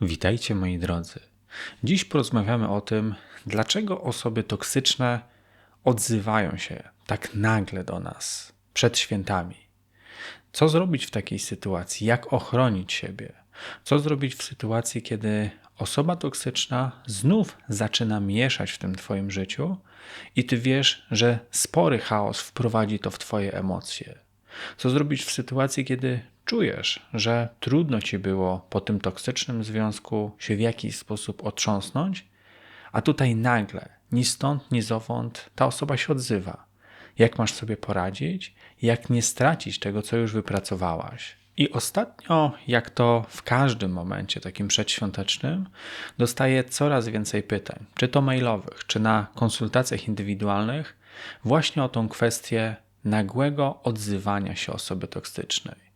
Witajcie moi drodzy. Dziś porozmawiamy o tym, dlaczego osoby toksyczne odzywają się tak nagle do nas przed świętami. Co zrobić w takiej sytuacji? Jak ochronić siebie? Co zrobić w sytuacji, kiedy osoba toksyczna znów zaczyna mieszać w tym Twoim życiu i Ty wiesz, że spory chaos wprowadzi to w Twoje emocje? Co zrobić w sytuacji, kiedy czujesz, że trudno ci było po tym toksycznym związku się w jakiś sposób otrząsnąć, a tutaj nagle, ni stąd, ni zowąd, ta osoba się odzywa. Jak masz sobie poradzić? Jak nie stracić tego, co już wypracowałaś? I ostatnio, jak to w każdym momencie takim przedświątecznym, dostaję coraz więcej pytań, czy to mailowych, czy na konsultacjach indywidualnych, właśnie o tą kwestię nagłego odzywania się osoby toksycznej.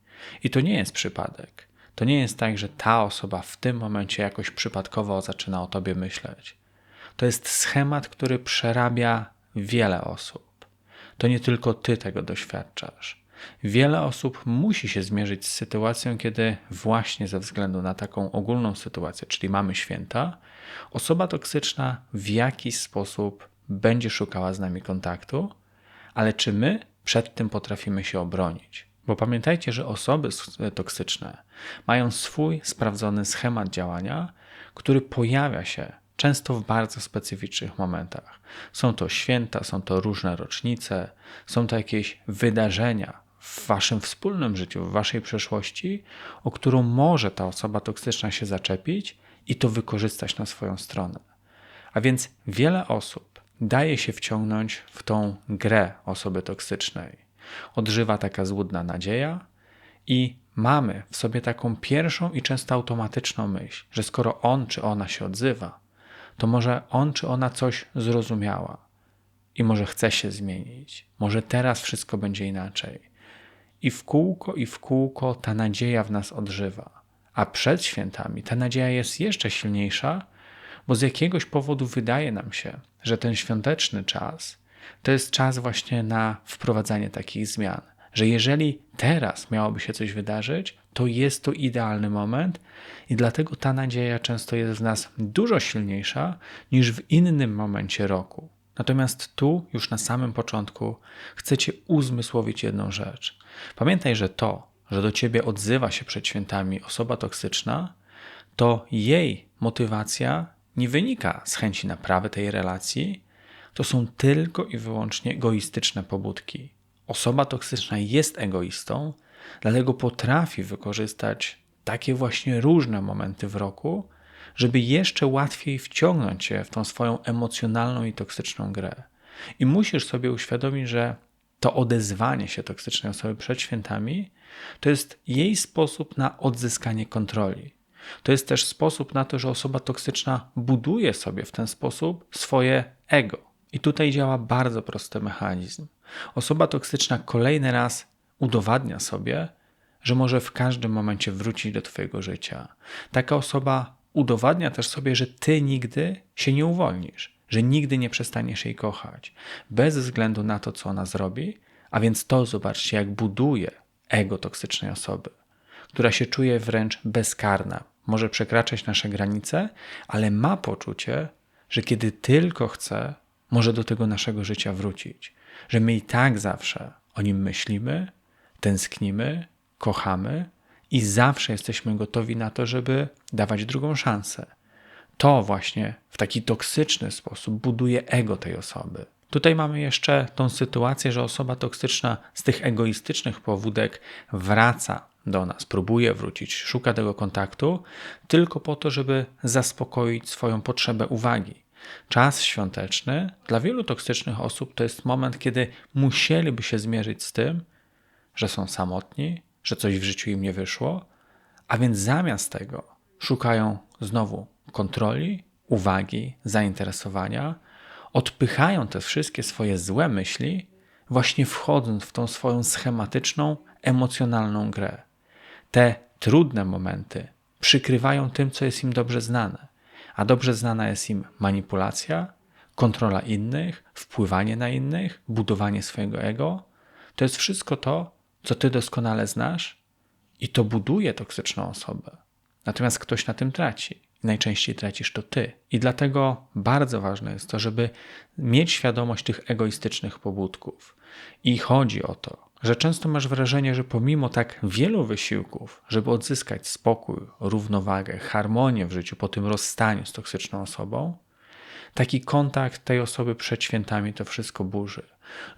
I to nie jest przypadek. To nie jest tak, że ta osoba w tym momencie jakoś przypadkowo zaczyna o tobie myśleć. To jest schemat, który przerabia wiele osób. To nie tylko ty tego doświadczasz. Wiele osób musi się zmierzyć z sytuacją, kiedy właśnie ze względu na taką ogólną sytuację, czyli mamy święta, osoba toksyczna w jakiś sposób będzie szukała z nami kontaktu, ale czy my przed tym potrafimy się obronić? Bo pamiętajcie, że osoby toksyczne mają swój sprawdzony schemat działania, który pojawia się często w bardzo specyficznych momentach. Są to święta, są to różne rocznice, są to jakieś wydarzenia w waszym wspólnym życiu, w waszej przeszłości, o którą może ta osoba toksyczna się zaczepić i to wykorzystać na swoją stronę. A więc wiele osób daje się wciągnąć w tą grę osoby toksycznej odżywa taka złudna nadzieja i mamy w sobie taką pierwszą i często automatyczną myśl, że skoro on czy ona się odzywa, to może on czy ona coś zrozumiała i może chce się zmienić, może teraz wszystko będzie inaczej. I w kółko i w kółko ta nadzieja w nas odżywa. A przed świętami ta nadzieja jest jeszcze silniejsza, bo z jakiegoś powodu wydaje nam się, że ten świąteczny czas to jest czas właśnie na wprowadzanie takich zmian. Że jeżeli teraz miałoby się coś wydarzyć, to jest to idealny moment i dlatego ta nadzieja często jest w nas dużo silniejsza niż w innym momencie roku. Natomiast tu, już na samym początku, chcę Cię uzmysłowić jedną rzecz. Pamiętaj, że to, że do Ciebie odzywa się przed świętami osoba toksyczna, to jej motywacja nie wynika z chęci naprawy tej relacji, to są tylko i wyłącznie egoistyczne pobudki. Osoba toksyczna jest egoistą, dlatego potrafi wykorzystać takie właśnie różne momenty w roku, żeby jeszcze łatwiej wciągnąć się w tą swoją emocjonalną i toksyczną grę. I musisz sobie uświadomić, że to odezwanie się toksycznej osoby przed świętami to jest jej sposób na odzyskanie kontroli. To jest też sposób na to, że osoba toksyczna buduje sobie w ten sposób swoje ego. I tutaj działa bardzo prosty mechanizm. Osoba toksyczna kolejny raz udowadnia sobie, że może w każdym momencie wrócić do Twojego życia. Taka osoba udowadnia też sobie, że Ty nigdy się nie uwolnisz, że nigdy nie przestaniesz jej kochać, bez względu na to, co ona zrobi. A więc to zobaczcie, jak buduje ego toksycznej osoby, która się czuje wręcz bezkarna, może przekraczać nasze granice, ale ma poczucie, że kiedy tylko chce, może do tego naszego życia wrócić. Że my i tak zawsze o nim myślimy, tęsknimy, kochamy i zawsze jesteśmy gotowi na to, żeby dawać drugą szansę. To właśnie w taki toksyczny sposób buduje ego tej osoby. Tutaj mamy jeszcze tą sytuację, że osoba toksyczna z tych egoistycznych powódek wraca do nas, próbuje wrócić, szuka tego kontaktu, tylko po to, żeby zaspokoić swoją potrzebę uwagi. Czas świąteczny dla wielu toksycznych osób to jest moment, kiedy musieliby się zmierzyć z tym, że są samotni, że coś w życiu im nie wyszło, a więc zamiast tego szukają znowu kontroli, uwagi, zainteresowania, odpychają te wszystkie swoje złe myśli, właśnie wchodząc w tą swoją schematyczną, emocjonalną grę. Te trudne momenty przykrywają tym, co jest im dobrze znane a dobrze znana jest im manipulacja, kontrola innych, wpływanie na innych, budowanie swojego ego. To jest wszystko to, co ty doskonale znasz i to buduje toksyczną osobę. Natomiast ktoś na tym traci. Najczęściej tracisz to ty. I dlatego bardzo ważne jest to, żeby mieć świadomość tych egoistycznych pobudków. I chodzi o to, że często masz wrażenie, że pomimo tak wielu wysiłków, żeby odzyskać spokój, równowagę, harmonię w życiu po tym rozstaniu z toksyczną osobą, taki kontakt tej osoby przed świętami to wszystko burzy.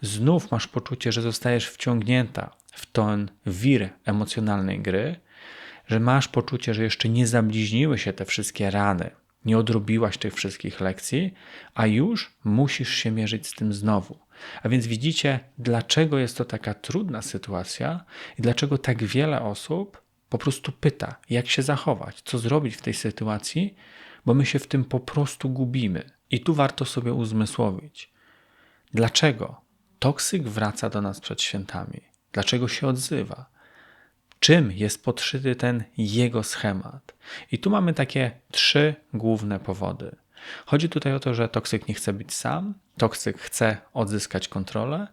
Znów masz poczucie, że zostajesz wciągnięta w ten wir emocjonalnej gry, że masz poczucie, że jeszcze nie zabliźniły się te wszystkie rany, nie odrobiłaś tych wszystkich lekcji, a już musisz się mierzyć z tym znowu. A więc widzicie, dlaczego jest to taka trudna sytuacja i dlaczego tak wiele osób po prostu pyta, jak się zachować, co zrobić w tej sytuacji, bo my się w tym po prostu gubimy. I tu warto sobie uzmysłowić, dlaczego toksyk wraca do nas przed świętami, dlaczego się odzywa, czym jest podszyty ten jego schemat. I tu mamy takie trzy główne powody. Chodzi tutaj o to, że toksyk nie chce być sam, toksyk chce odzyskać kontrolę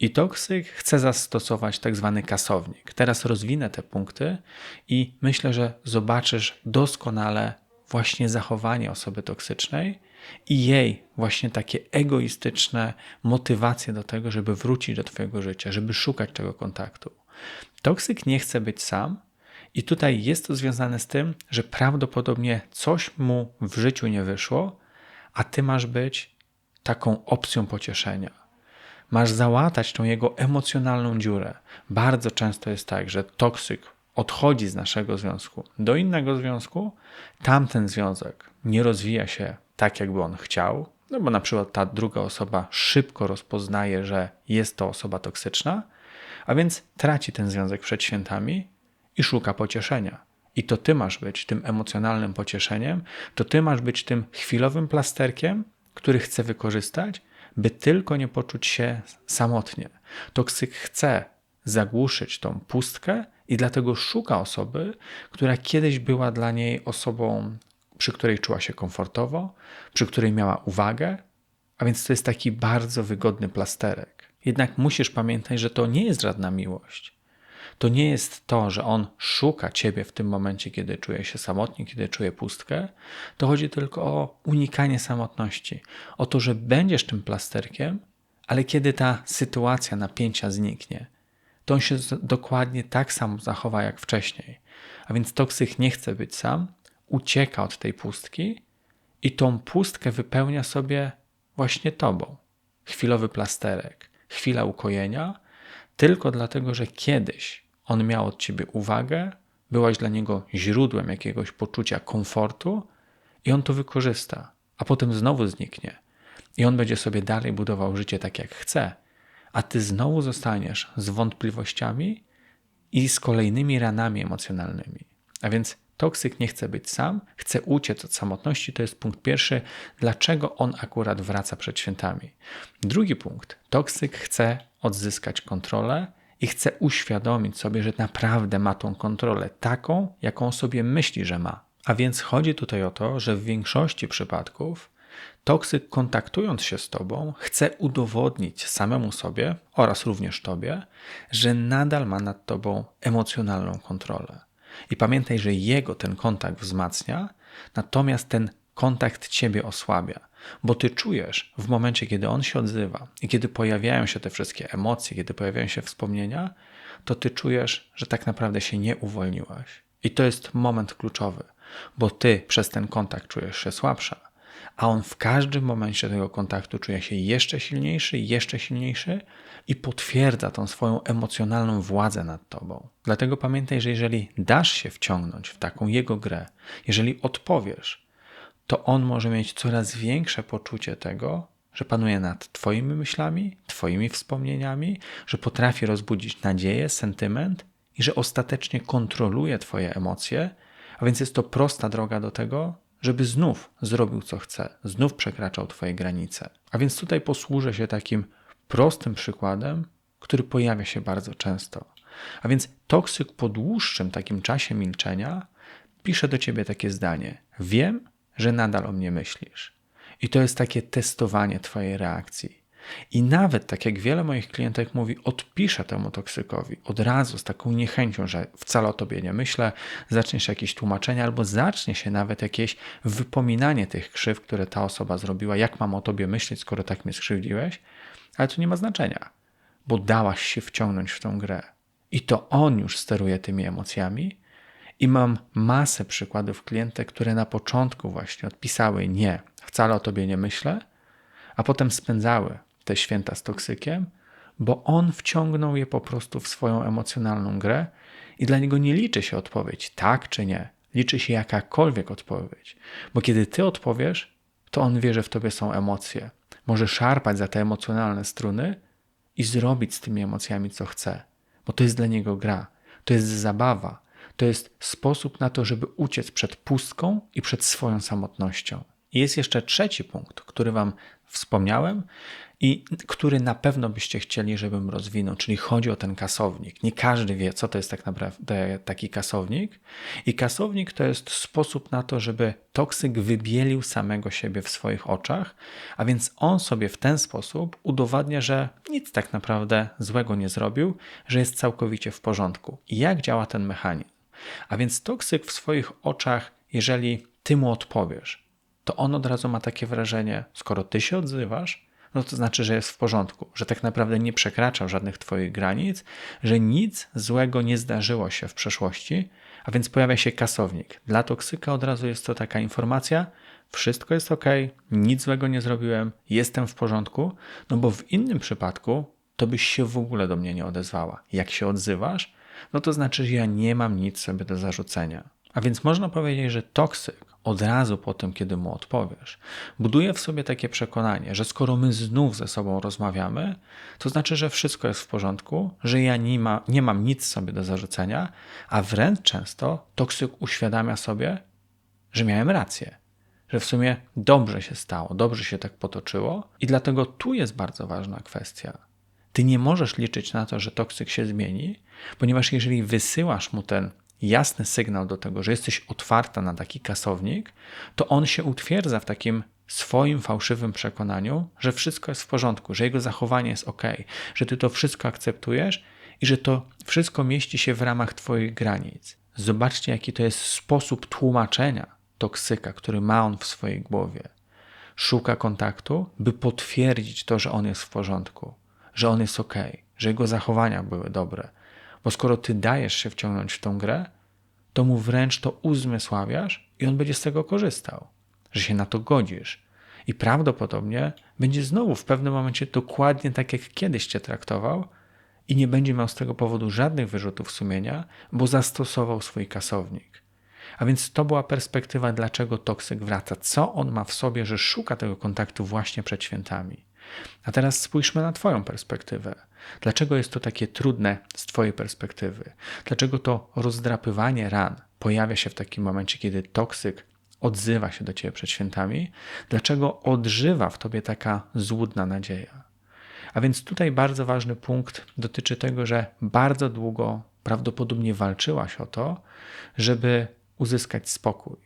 i toksyk chce zastosować tak zwany kasownik. Teraz rozwinę te punkty i myślę, że zobaczysz doskonale właśnie zachowanie osoby toksycznej i jej właśnie takie egoistyczne motywacje do tego, żeby wrócić do Twojego życia, żeby szukać tego kontaktu. Toksyk nie chce być sam, i tutaj jest to związane z tym, że prawdopodobnie coś mu w życiu nie wyszło, a ty masz być taką opcją pocieszenia. Masz załatać tą jego emocjonalną dziurę. Bardzo często jest tak, że toksyk odchodzi z naszego związku do innego związku, tamten związek nie rozwija się tak, jakby on chciał, no bo na przykład ta druga osoba szybko rozpoznaje, że jest to osoba toksyczna, a więc traci ten związek przed świętami i szuka pocieszenia. I to ty masz być tym emocjonalnym pocieszeniem, to ty masz być tym chwilowym plasterkiem, który chce wykorzystać, by tylko nie poczuć się samotnie. Toksyk chce zagłuszyć tą pustkę i dlatego szuka osoby, która kiedyś była dla niej osobą, przy której czuła się komfortowo, przy której miała uwagę, a więc to jest taki bardzo wygodny plasterek. Jednak musisz pamiętać, że to nie jest żadna miłość. To nie jest to, że on szuka ciebie w tym momencie, kiedy czuje się samotnie, kiedy czuje pustkę. To chodzi tylko o unikanie samotności, o to, że będziesz tym plasterkiem, ale kiedy ta sytuacja napięcia zniknie, to on się dokładnie tak samo zachowa jak wcześniej. A więc toksyk nie chce być sam, ucieka od tej pustki i tą pustkę wypełnia sobie właśnie tobą. Chwilowy plasterek, chwila ukojenia, tylko dlatego, że kiedyś on miał od ciebie uwagę, byłaś dla niego źródłem jakiegoś poczucia komfortu i on to wykorzysta, a potem znowu zniknie. I on będzie sobie dalej budował życie tak, jak chce, a ty znowu zostaniesz z wątpliwościami i z kolejnymi ranami emocjonalnymi. A więc toksyk nie chce być sam, chce uciec od samotności. To jest punkt pierwszy, dlaczego on akurat wraca przed świętami. Drugi punkt, toksyk chce odzyskać kontrolę i chce uświadomić sobie, że naprawdę ma tą kontrolę taką, jaką sobie myśli, że ma. A więc chodzi tutaj o to, że w większości przypadków toksyk kontaktując się z tobą chce udowodnić samemu sobie oraz również tobie, że nadal ma nad tobą emocjonalną kontrolę. I pamiętaj, że jego ten kontakt wzmacnia, natomiast ten kontakt ciebie osłabia. Bo ty czujesz w momencie, kiedy on się odzywa i kiedy pojawiają się te wszystkie emocje, kiedy pojawiają się wspomnienia, to ty czujesz, że tak naprawdę się nie uwolniłaś. I to jest moment kluczowy, bo ty przez ten kontakt czujesz się słabsza, a on w każdym momencie tego kontaktu czuje się jeszcze silniejszy, jeszcze silniejszy i potwierdza tą swoją emocjonalną władzę nad tobą. Dlatego pamiętaj, że jeżeli dasz się wciągnąć w taką jego grę, jeżeli odpowiesz, to on może mieć coraz większe poczucie tego, że panuje nad Twoimi myślami, Twoimi wspomnieniami, że potrafi rozbudzić nadzieję, sentyment i że ostatecznie kontroluje Twoje emocje, a więc jest to prosta droga do tego, żeby znów zrobił co chce, znów przekraczał Twoje granice. A więc tutaj posłużę się takim prostym przykładem, który pojawia się bardzo często. A więc toksyk po dłuższym takim czasie milczenia pisze do Ciebie takie zdanie: Wiem, że nadal o mnie myślisz. I to jest takie testowanie Twojej reakcji. I nawet, tak jak wiele moich klientek mówi, odpiszę temu toksykowi od razu z taką niechęcią, że wcale o tobie nie myślę, zacznie się jakieś tłumaczenie, albo zacznie się nawet jakieś wypominanie tych krzyw, które ta osoba zrobiła, jak mam o tobie myśleć, skoro tak mnie skrzywdziłeś, ale to nie ma znaczenia, bo dałaś się wciągnąć w tą grę. I to on już steruje tymi emocjami. I mam masę przykładów klientek, które na początku właśnie odpisały nie, wcale o tobie nie myślę, a potem spędzały te święta z toksykiem, bo on wciągnął je po prostu w swoją emocjonalną grę i dla niego nie liczy się odpowiedź tak czy nie. Liczy się jakakolwiek odpowiedź. Bo kiedy ty odpowiesz, to on wie, że w tobie są emocje. Może szarpać za te emocjonalne struny i zrobić z tymi emocjami co chce. Bo to jest dla niego gra. To jest zabawa. To jest sposób na to, żeby uciec przed pustką i przed swoją samotnością. I jest jeszcze trzeci punkt, który Wam wspomniałem i który na pewno byście chcieli, żebym rozwinął, czyli chodzi o ten kasownik. Nie każdy wie, co to jest tak naprawdę taki kasownik. I kasownik to jest sposób na to, żeby toksyk wybielił samego siebie w swoich oczach, a więc on sobie w ten sposób udowadnia, że nic tak naprawdę złego nie zrobił, że jest całkowicie w porządku. I jak działa ten mechanizm? A więc toksyk w swoich oczach, jeżeli ty mu odpowiesz, to on od razu ma takie wrażenie, skoro ty się odzywasz, no to znaczy, że jest w porządku, że tak naprawdę nie przekraczał żadnych twoich granic, że nic złego nie zdarzyło się w przeszłości, a więc pojawia się kasownik. Dla toksyka od razu jest to taka informacja, wszystko jest ok, nic złego nie zrobiłem, jestem w porządku, no bo w innym przypadku to byś się w ogóle do mnie nie odezwała. Jak się odzywasz, no to znaczy, że ja nie mam nic sobie do zarzucenia. A więc można powiedzieć, że toksyk od razu po tym, kiedy mu odpowiesz, buduje w sobie takie przekonanie, że skoro my znów ze sobą rozmawiamy, to znaczy, że wszystko jest w porządku, że ja nie, ma, nie mam nic sobie do zarzucenia, a wręcz często toksyk uświadamia sobie, że miałem rację, że w sumie dobrze się stało, dobrze się tak potoczyło i dlatego tu jest bardzo ważna kwestia. Ty nie możesz liczyć na to, że toksyk się zmieni, ponieważ jeżeli wysyłasz mu ten jasny sygnał do tego, że jesteś otwarta na taki kasownik, to on się utwierdza w takim swoim fałszywym przekonaniu, że wszystko jest w porządku, że jego zachowanie jest ok, że ty to wszystko akceptujesz i że to wszystko mieści się w ramach twoich granic. Zobaczcie, jaki to jest sposób tłumaczenia toksyka, który ma on w swojej głowie. Szuka kontaktu, by potwierdzić to, że on jest w porządku, że on jest ok, że jego zachowania były dobre, bo skoro ty dajesz się wciągnąć w tą grę, to mu wręcz to uzmysławiasz i on będzie z tego korzystał, że się na to godzisz. I prawdopodobnie będzie znowu w pewnym momencie dokładnie tak, jak kiedyś cię traktował, i nie będzie miał z tego powodu żadnych wyrzutów sumienia, bo zastosował swój kasownik. A więc to była perspektywa, dlaczego toksyk wraca. Co on ma w sobie, że szuka tego kontaktu właśnie przed świętami. A teraz spójrzmy na Twoją perspektywę. Dlaczego jest to takie trudne z Twojej perspektywy? Dlaczego to rozdrapywanie ran pojawia się w takim momencie, kiedy toksyk odzywa się do Ciebie przed świętami? Dlaczego odżywa w Tobie taka złudna nadzieja? A więc tutaj bardzo ważny punkt dotyczy tego, że bardzo długo prawdopodobnie walczyłaś o to, żeby uzyskać spokój,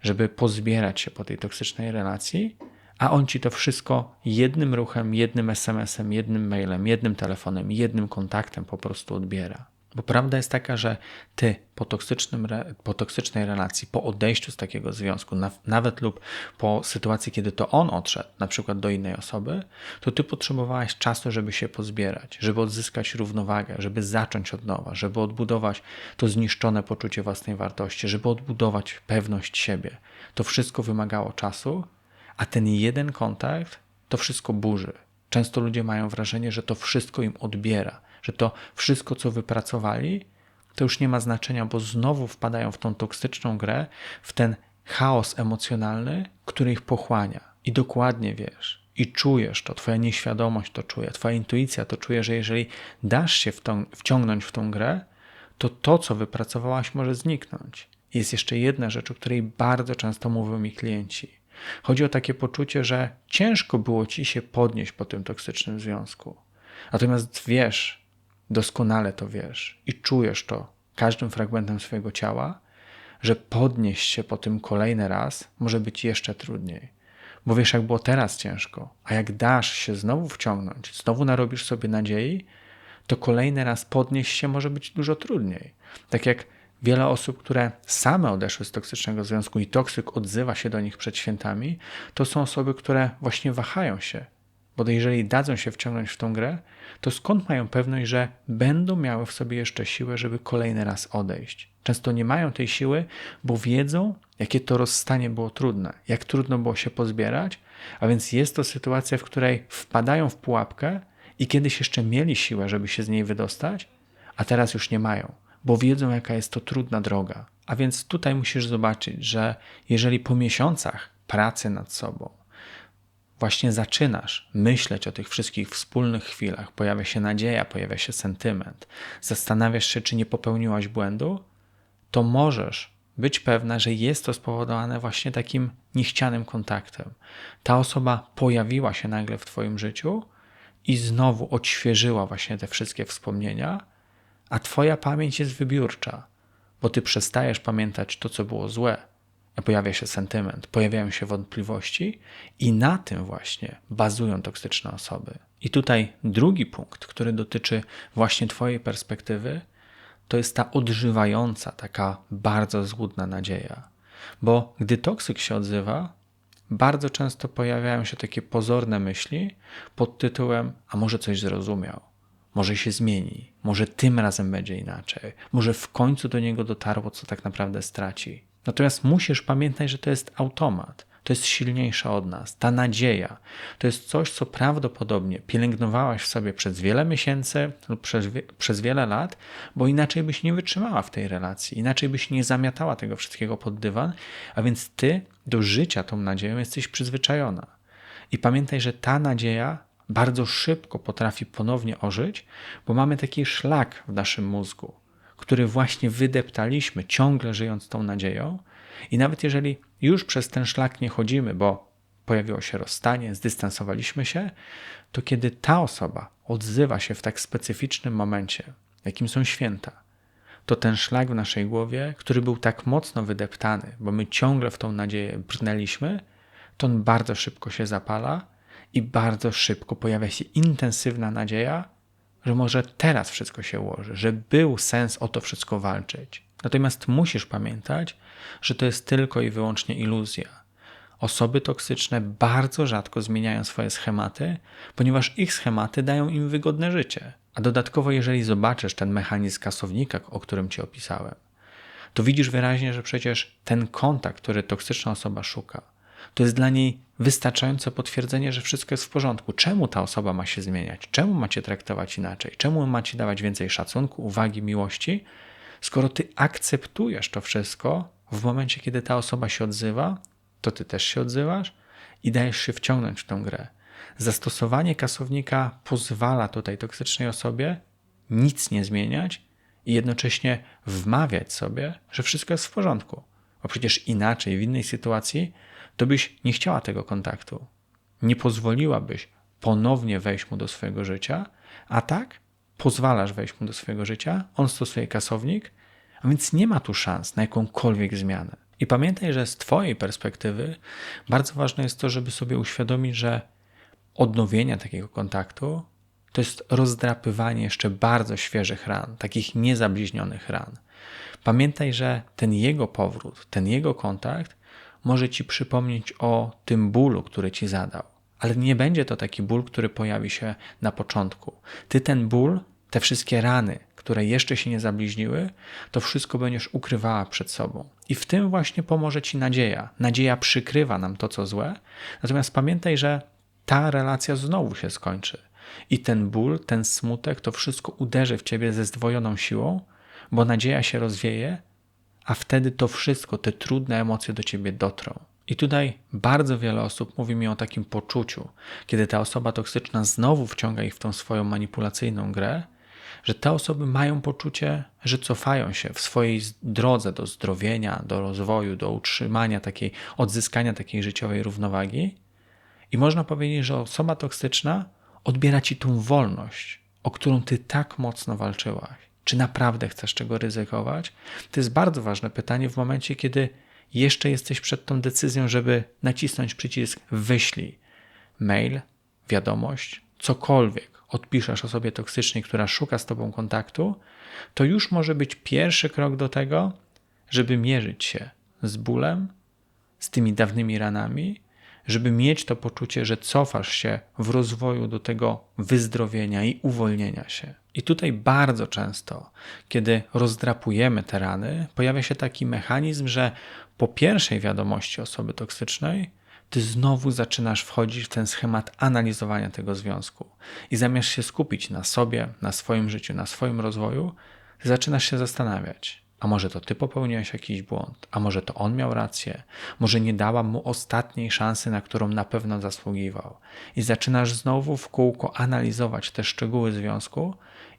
żeby pozbierać się po tej toksycznej relacji a on ci to wszystko jednym ruchem, jednym SMS-em, jednym mailem, jednym telefonem, jednym kontaktem po prostu odbiera. Bo prawda jest taka, że ty po, toksycznym, po toksycznej relacji, po odejściu z takiego związku, nawet lub po sytuacji, kiedy to on odszedł, na przykład do innej osoby, to ty potrzebowałeś czasu, żeby się pozbierać, żeby odzyskać równowagę, żeby zacząć od nowa, żeby odbudować to zniszczone poczucie własnej wartości, żeby odbudować pewność siebie. To wszystko wymagało czasu, a ten jeden kontakt to wszystko burzy. Często ludzie mają wrażenie, że to wszystko im odbiera, że to wszystko, co wypracowali, to już nie ma znaczenia, bo znowu wpadają w tą toksyczną grę, w ten chaos emocjonalny, który ich pochłania. I dokładnie wiesz, i czujesz to, twoja nieświadomość to czuje, twoja intuicja to czuje, że jeżeli dasz się wciągnąć w tą grę, to to, co wypracowałaś, może zniknąć. Jest jeszcze jedna rzecz, o której bardzo często mówią mi klienci. Chodzi o takie poczucie, że ciężko było ci się podnieść po tym toksycznym związku. Natomiast wiesz, doskonale to wiesz i czujesz to każdym fragmentem swojego ciała, że podnieść się po tym kolejny raz może być jeszcze trudniej. bo wiesz, jak było teraz ciężko, a jak dasz się znowu wciągnąć, znowu narobisz sobie nadziei, to kolejny raz podnieść się może być dużo trudniej. Tak jak wiele osób, które same odeszły z toksycznego związku i toksyk odzywa się do nich przed świętami, to są osoby, które właśnie wahają się. Bo jeżeli dadzą się wciągnąć w tą grę, to skąd mają pewność, że będą miały w sobie jeszcze siłę, żeby kolejny raz odejść? Często nie mają tej siły, bo wiedzą, jakie to rozstanie było trudne, jak trudno było się pozbierać, a więc jest to sytuacja, w której wpadają w pułapkę i kiedyś jeszcze mieli siłę, żeby się z niej wydostać, a teraz już nie mają, bo wiedzą, jaka jest to trudna droga. A więc tutaj musisz zobaczyć, że jeżeli po miesiącach pracy nad sobą właśnie zaczynasz myśleć o tych wszystkich wspólnych chwilach, pojawia się nadzieja, pojawia się sentyment, zastanawiasz się, czy nie popełniłaś błędu, to możesz być pewna, że jest to spowodowane właśnie takim niechcianym kontaktem. Ta osoba pojawiła się nagle w Twoim życiu i znowu odświeżyła właśnie te wszystkie wspomnienia, a Twoja pamięć jest wybiórcza, bo Ty przestajesz pamiętać to, co było złe, pojawia się sentyment, pojawiają się wątpliwości i na tym właśnie bazują toksyczne osoby. I tutaj drugi punkt, który dotyczy właśnie Twojej perspektywy, to jest ta odżywająca, taka bardzo złudna nadzieja. Bo gdy toksyk się odzywa, bardzo często pojawiają się takie pozorne myśli pod tytułem: A może coś zrozumiał, może się zmieni, może tym razem będzie inaczej, może w końcu do niego dotarło, co tak naprawdę straci. Natomiast musisz pamiętać, że to jest automat to jest silniejsza od nas. Ta nadzieja to jest coś, co prawdopodobnie pielęgnowałaś w sobie przez wiele miesięcy lub przez, przez wiele lat, bo inaczej byś nie wytrzymała w tej relacji, inaczej byś nie zamiatała tego wszystkiego pod dywan, a więc ty do życia tą nadzieją jesteś przyzwyczajona. I pamiętaj, że ta nadzieja bardzo szybko potrafi ponownie ożyć, bo mamy taki szlak w naszym mózgu, który właśnie wydeptaliśmy, ciągle żyjąc tą nadzieją. I nawet jeżeli już przez ten szlak nie chodzimy, bo pojawiło się rozstanie, zdystansowaliśmy się, to kiedy ta osoba odzywa się w tak specyficznym momencie, jakim są święta, to ten szlak w naszej głowie, który był tak mocno wydeptany, bo my ciągle w tą nadzieję brnęliśmy, to on bardzo szybko się zapala i bardzo szybko pojawia się intensywna nadzieja, że może teraz wszystko się ułoży, że był sens o to wszystko walczyć. Natomiast musisz pamiętać, że to jest tylko i wyłącznie iluzja. Osoby toksyczne bardzo rzadko zmieniają swoje schematy, ponieważ ich schematy dają im wygodne życie. A dodatkowo, jeżeli zobaczysz ten mechanizm kasownika, o którym ci opisałem, to widzisz wyraźnie, że przecież ten kontakt, który toksyczna osoba szuka, to jest dla niej wystarczające potwierdzenie, że wszystko jest w porządku. Czemu ta osoba ma się zmieniać? Czemu macie traktować inaczej? Czemu macie dawać więcej szacunku, uwagi, miłości? Skoro ty akceptujesz to wszystko, w momencie, kiedy ta osoba się odzywa, to ty też się odzywasz i dajesz się wciągnąć w tę grę. Zastosowanie kasownika pozwala tutaj toksycznej osobie nic nie zmieniać i jednocześnie wmawiać sobie, że wszystko jest w porządku. Bo przecież inaczej, w innej sytuacji, to byś nie chciała tego kontaktu. Nie pozwoliłabyś ponownie wejść mu do swojego życia, a tak pozwalasz wejść mu do swojego życia, on stosuje kasownik, a więc nie ma tu szans na jakąkolwiek zmianę. I pamiętaj, że z Twojej perspektywy bardzo ważne jest to, żeby sobie uświadomić, że odnowienie takiego kontaktu to jest rozdrapywanie jeszcze bardzo świeżych ran, takich niezabliźnionych ran. Pamiętaj, że ten jego powrót, ten jego kontakt może ci przypomnieć o tym bólu, który ci zadał. Ale nie będzie to taki ból, który pojawi się na początku. Ty ten ból, te wszystkie rany, które jeszcze się nie zabliźniły, to wszystko będziesz ukrywała przed sobą. I w tym właśnie pomoże ci nadzieja. Nadzieja przykrywa nam to, co złe. Natomiast pamiętaj, że ta relacja znowu się skończy. I ten ból, ten smutek, to wszystko uderzy w ciebie ze zdwojoną siłą, bo nadzieja się rozwieje, a wtedy to wszystko, te trudne emocje do ciebie dotrą. I tutaj bardzo wiele osób mówi mi o takim poczuciu, kiedy ta osoba toksyczna znowu wciąga ich w tą swoją manipulacyjną grę, że te osoby mają poczucie, że cofają się w swojej drodze do zdrowienia, do rozwoju, do utrzymania takiej, odzyskania takiej życiowej równowagi. I można powiedzieć, że osoba toksyczna odbiera ci tą wolność, o którą ty tak mocno walczyłaś. Czy naprawdę chcesz czego ryzykować? To jest bardzo ważne pytanie w momencie, kiedy jeszcze jesteś przed tą decyzją, żeby nacisnąć przycisk wyślij mail, wiadomość, cokolwiek odpiszesz osobie toksycznej, która szuka z tobą kontaktu, to już może być pierwszy krok do tego, żeby mierzyć się z bólem, z tymi dawnymi ranami, żeby mieć to poczucie, że cofasz się w rozwoju do tego wyzdrowienia i uwolnienia się. I tutaj bardzo często, kiedy rozdrapujemy te rany, pojawia się taki mechanizm, że po pierwszej wiadomości osoby toksycznej, ty znowu zaczynasz wchodzić w ten schemat analizowania tego związku. I zamiast się skupić na sobie, na swoim życiu, na swoim rozwoju, zaczynasz się zastanawiać, a może to ty popełniłeś jakiś błąd, a może to on miał rację, może nie dałam mu ostatniej szansy, na którą na pewno zasługiwał. I zaczynasz znowu w kółko analizować te szczegóły związku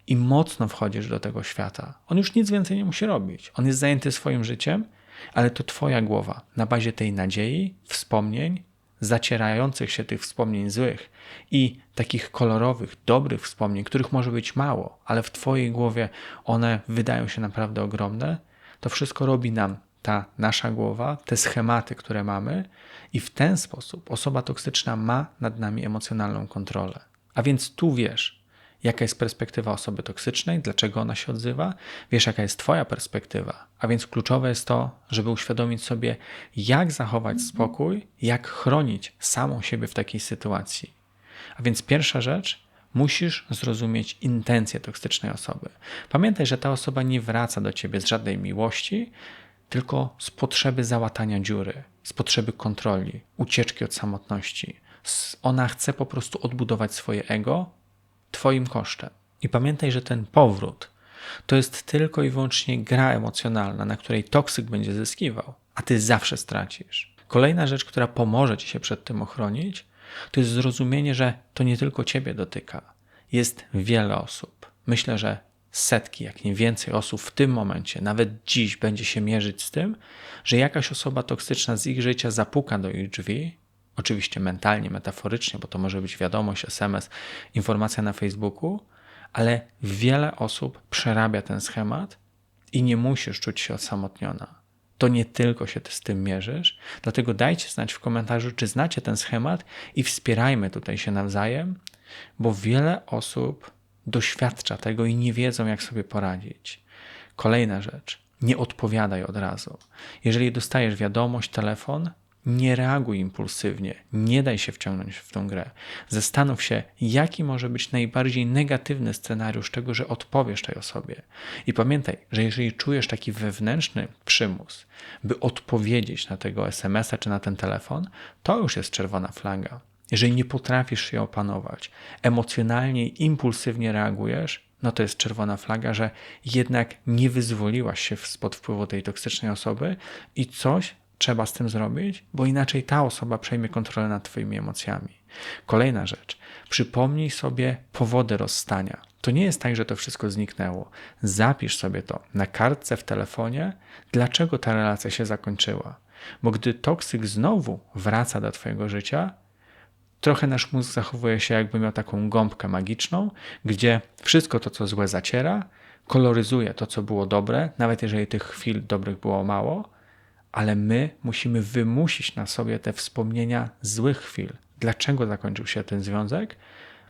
i mocno wchodzisz do tego świata. On już nic więcej nie musi robić. On jest zajęty swoim życiem, ale to twoja głowa na bazie tej nadziei, wspomnień, zacierających się tych wspomnień złych i takich kolorowych, dobrych wspomnień, których może być mało, ale w Twojej głowie one wydają się naprawdę ogromne, to wszystko robi nam ta nasza głowa, te schematy, które mamy, i w ten sposób osoba toksyczna ma nad nami emocjonalną kontrolę. A więc tu wiesz, jaka jest perspektywa osoby toksycznej, dlaczego ona się odzywa, wiesz, jaka jest Twoja perspektywa. A więc kluczowe jest to, żeby uświadomić sobie, jak zachować spokój, jak chronić samą siebie w takiej sytuacji. A więc pierwsza rzecz, musisz zrozumieć intencje toksycznej osoby. Pamiętaj, że ta osoba nie wraca do ciebie z żadnej miłości, tylko z potrzeby załatania dziury, z potrzeby kontroli, ucieczki od samotności. Ona chce po prostu odbudować swoje ego Twoim kosztem. I pamiętaj, że ten powrót to jest tylko i wyłącznie gra emocjonalna, na której toksyk będzie zyskiwał, a Ty zawsze stracisz. Kolejna rzecz, która pomoże Ci się przed tym ochronić, to jest zrozumienie, że to nie tylko Ciebie dotyka. Jest wiele osób. Myślę, że setki, jak nie więcej osób w tym momencie, nawet dziś, będzie się mierzyć z tym, że jakaś osoba toksyczna z ich życia zapuka do ich drzwi Oczywiście mentalnie, metaforycznie, bo to może być wiadomość, SMS, informacja na Facebooku, ale wiele osób przerabia ten schemat i nie musisz czuć się osamotniona. To nie tylko się z tym mierzysz, dlatego dajcie znać w komentarzu, czy znacie ten schemat i wspierajmy tutaj się nawzajem, bo wiele osób doświadcza tego i nie wiedzą, jak sobie poradzić. Kolejna rzecz. Nie odpowiadaj od razu. Jeżeli dostajesz wiadomość, telefon, nie reaguj impulsywnie, nie daj się wciągnąć w tę grę. Zastanów się, jaki może być najbardziej negatywny scenariusz tego, że odpowiesz tej osobie. I pamiętaj, że jeżeli czujesz taki wewnętrzny przymus, by odpowiedzieć na tego SMS-a czy na ten telefon, to już jest czerwona flaga. Jeżeli nie potrafisz się opanować, emocjonalnie i impulsywnie reagujesz, no to jest czerwona flaga, że jednak nie wyzwoliłaś się spod wpływu tej toksycznej osoby i coś trzeba z tym zrobić, bo inaczej ta osoba przejmie kontrolę nad Twoimi emocjami. Kolejna rzecz. Przypomnij sobie powody rozstania. To nie jest tak, że to wszystko zniknęło. Zapisz sobie to na kartce w telefonie, dlaczego ta relacja się zakończyła. Bo gdy toksyk znowu wraca do Twojego życia, trochę nasz mózg zachowuje się, jakby miał taką gąbkę magiczną, gdzie wszystko to, co złe, zaciera, koloryzuje to, co było dobre, nawet jeżeli tych chwil dobrych było mało, ale my musimy wymusić na sobie te wspomnienia złych chwil. Dlaczego zakończył się ten związek?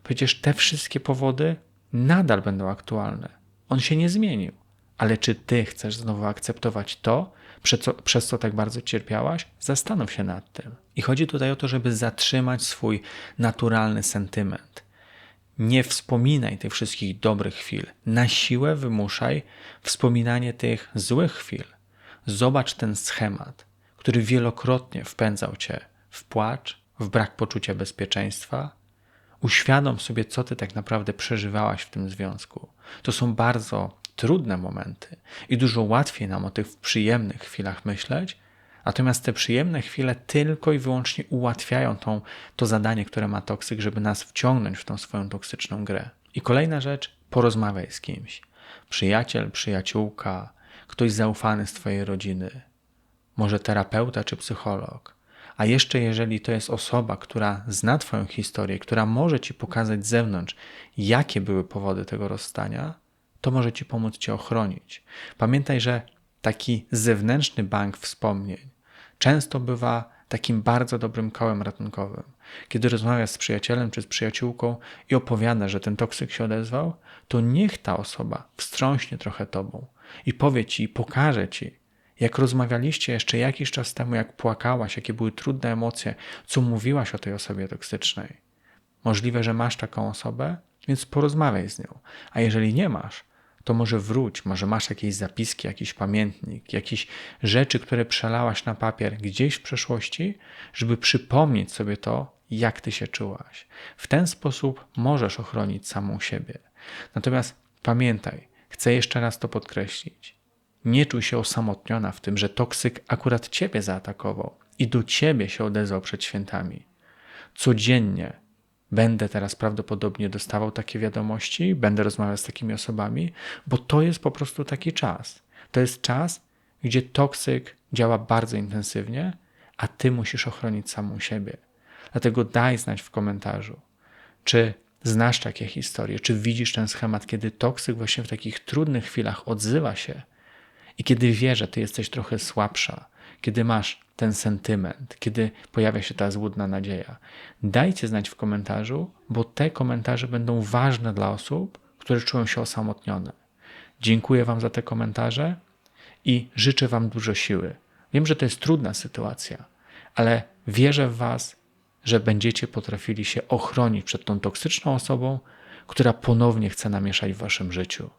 Przecież te wszystkie powody nadal będą aktualne. On się nie zmienił. Ale czy ty chcesz znowu akceptować to, przez co, przez co tak bardzo cierpiałaś? Zastanów się nad tym. I chodzi tutaj o to, żeby zatrzymać swój naturalny sentyment. Nie wspominaj tych wszystkich dobrych chwil. Na siłę wymuszaj wspominanie tych złych chwil. Zobacz ten schemat, który wielokrotnie wpędzał cię w płacz, w brak poczucia bezpieczeństwa. Uświadom sobie, co ty tak naprawdę przeżywałaś w tym związku. To są bardzo trudne momenty i dużo łatwiej nam o tych przyjemnych chwilach myśleć, natomiast te przyjemne chwile tylko i wyłącznie ułatwiają tą, to zadanie, które ma toksyk, żeby nas wciągnąć w tą swoją toksyczną grę. I kolejna rzecz, porozmawiaj z kimś. Przyjaciel, przyjaciółka, ktoś zaufany z Twojej rodziny, może terapeuta czy psycholog. A jeszcze jeżeli to jest osoba, która zna Twoją historię, która może Ci pokazać z zewnątrz, jakie były powody tego rozstania, to może Ci pomóc Cię ochronić. Pamiętaj, że taki zewnętrzny bank wspomnień, często bywa takim bardzo dobrym kołem ratunkowym. Kiedy rozmawiasz z przyjacielem czy z przyjaciółką i opowiada, że ten toksyk się odezwał, to niech ta osoba wstrząśnie trochę tobą i powie ci, pokaże ci, jak rozmawialiście jeszcze jakiś czas temu, jak płakałaś, jakie były trudne emocje, co mówiłaś o tej osobie toksycznej. Możliwe, że masz taką osobę, więc porozmawiaj z nią. A jeżeli nie masz, to może wróć, może masz jakieś zapiski, jakiś pamiętnik, jakieś rzeczy, które przelałaś na papier gdzieś w przeszłości, żeby przypomnieć sobie to, jak ty się czułaś. W ten sposób możesz ochronić samą siebie. Natomiast pamiętaj, chcę jeszcze raz to podkreślić. Nie czuj się osamotniona w tym, że toksyk akurat ciebie zaatakował i do ciebie się odezwał przed świętami. Codziennie będę teraz prawdopodobnie dostawał takie wiadomości, będę rozmawiał z takimi osobami, bo to jest po prostu taki czas. To jest czas, gdzie toksyk działa bardzo intensywnie, a ty musisz ochronić samą siebie. Dlatego daj znać w komentarzu, czy znasz takie historie, czy widzisz ten schemat, kiedy toksyk właśnie w takich trudnych chwilach odzywa się i kiedy wie, że ty jesteś trochę słabsza, kiedy masz ten sentyment, kiedy pojawia się ta złudna nadzieja. Dajcie znać w komentarzu, bo te komentarze będą ważne dla osób, które czują się osamotnione. Dziękuję Wam za te komentarze i życzę Wam dużo siły. Wiem, że to jest trudna sytuacja, ale wierzę w Was, że będziecie potrafili się ochronić przed tą toksyczną osobą, która ponownie chce namieszać w Waszym życiu.